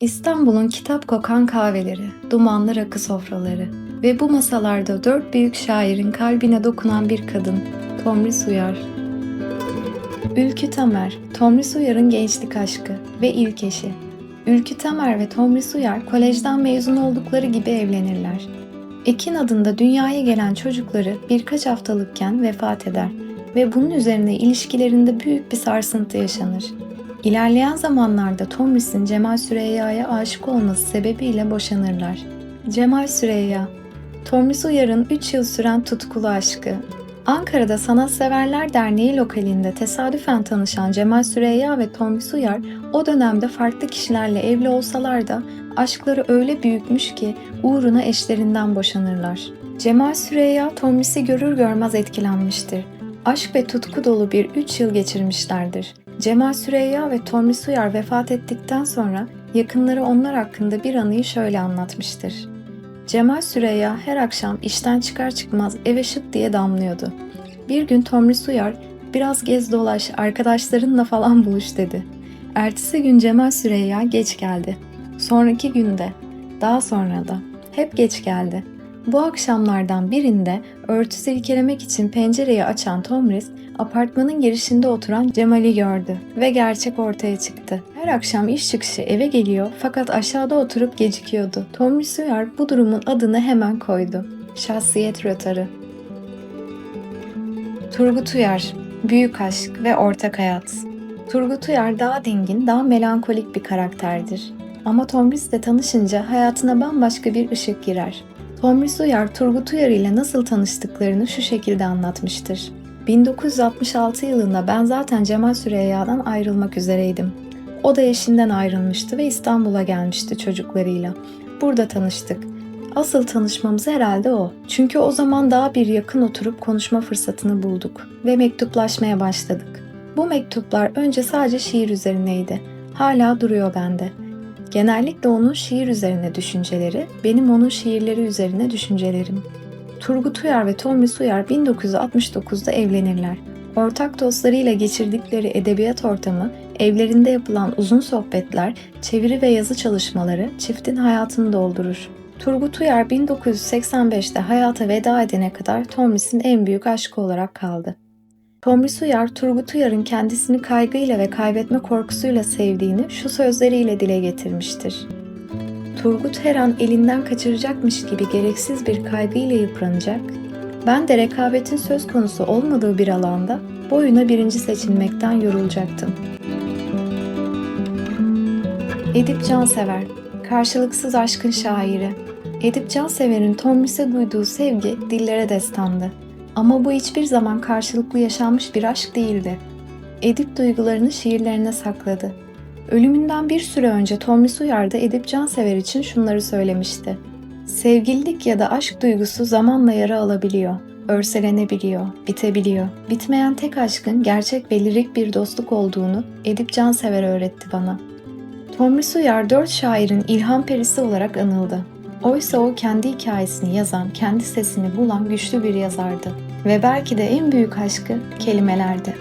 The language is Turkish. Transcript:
İstanbul'un kitap kokan kahveleri, dumanlı rakı sofraları ve bu masalarda dört büyük şairin kalbine dokunan bir kadın, Tomris Uyar. Ülkü Tamer, Tomris Uyar'ın gençlik aşkı ve ilk eşi. Ülkü Tamer ve Tomris Uyar kolejden mezun oldukları gibi evlenirler. Ekin adında dünyaya gelen çocukları birkaç haftalıkken vefat eder ve bunun üzerine ilişkilerinde büyük bir sarsıntı yaşanır. İlerleyen zamanlarda Tomris'in Cemal Süreyya'ya aşık olması sebebiyle boşanırlar. Cemal Süreyya Tomris Uyar'ın 3 yıl süren tutkulu aşkı. Ankara'da Sanatseverler Derneği lokalinde tesadüfen tanışan Cemal Süreyya ve Tomris Uyar o dönemde farklı kişilerle evli olsalar da aşkları öyle büyükmüş ki uğruna eşlerinden boşanırlar. Cemal Süreyya Tomris'i görür görmez etkilenmiştir. Aşk ve tutku dolu bir 3 yıl geçirmişlerdir. Cemal Süreyya ve Tomris Uyar vefat ettikten sonra yakınları onlar hakkında bir anıyı şöyle anlatmıştır. Cemal Süreyya her akşam işten çıkar çıkmaz eve şıp diye damlıyordu. Bir gün Tomris Uyar biraz gez dolaş arkadaşlarınla falan buluş dedi. Ertesi gün Cemal Süreyya geç geldi. Sonraki günde, daha sonra da hep geç geldi. Bu akşamlardan birinde örtü silkelemek için pencereyi açan Tomris, apartmanın girişinde oturan Cemal'i gördü ve gerçek ortaya çıktı. Her akşam iş çıkışı eve geliyor fakat aşağıda oturup gecikiyordu. Tomris Uyar bu durumun adını hemen koydu. Şahsiyet rötarı. Turgut Uyar, Büyük Aşk ve Ortak Hayat. Turgut Uyar daha dingin, daha melankolik bir karakterdir. Ama Tomris'le tanışınca hayatına bambaşka bir ışık girer. Tomris Uyar, Turgut Uyar ile nasıl tanıştıklarını şu şekilde anlatmıştır. 1966 yılında ben zaten Cemal Süreyya'dan ayrılmak üzereydim. O da eşinden ayrılmıştı ve İstanbul'a gelmişti çocuklarıyla. Burada tanıştık. Asıl tanışmamız herhalde o. Çünkü o zaman daha bir yakın oturup konuşma fırsatını bulduk ve mektuplaşmaya başladık. Bu mektuplar önce sadece şiir üzerineydi. Hala duruyor bende. Genellikle onun şiir üzerine düşünceleri, benim onun şiirleri üzerine düşüncelerim. Turgut Uyar ve Tomris Uyar 1969'da evlenirler. Ortak dostlarıyla geçirdikleri edebiyat ortamı, evlerinde yapılan uzun sohbetler, çeviri ve yazı çalışmaları çiftin hayatını doldurur. Turgut Uyar 1985'te hayata veda edene kadar Tomris'in en büyük aşkı olarak kaldı. Tomris Uyar, Turgut Uyar'ın kendisini kaygıyla ve kaybetme korkusuyla sevdiğini şu sözleriyle dile getirmiştir. Turgut her an elinden kaçıracakmış gibi gereksiz bir kaygıyla yıpranacak, ben de rekabetin söz konusu olmadığı bir alanda boyuna birinci seçilmekten yorulacaktım. Edip Cansever, karşılıksız aşkın şairi. Edip Cansever'in Tomris'e duyduğu sevgi dillere destandı. Ama bu hiçbir zaman karşılıklı yaşanmış bir aşk değildi. Edip duygularını şiirlerine sakladı. Ölümünden bir süre önce Tomris Uyar da Edip Cansever için şunları söylemişti. Sevgililik ya da aşk duygusu zamanla yara alabiliyor, örselenebiliyor, bitebiliyor. Bitmeyen tek aşkın gerçek ve lirik bir dostluk olduğunu Edip Cansever öğretti bana. Tomris Uyar dört şairin ilham perisi olarak anıldı. Oysa o kendi hikayesini yazan, kendi sesini bulan güçlü bir yazardı. Ve belki de en büyük aşkı kelimelerdi.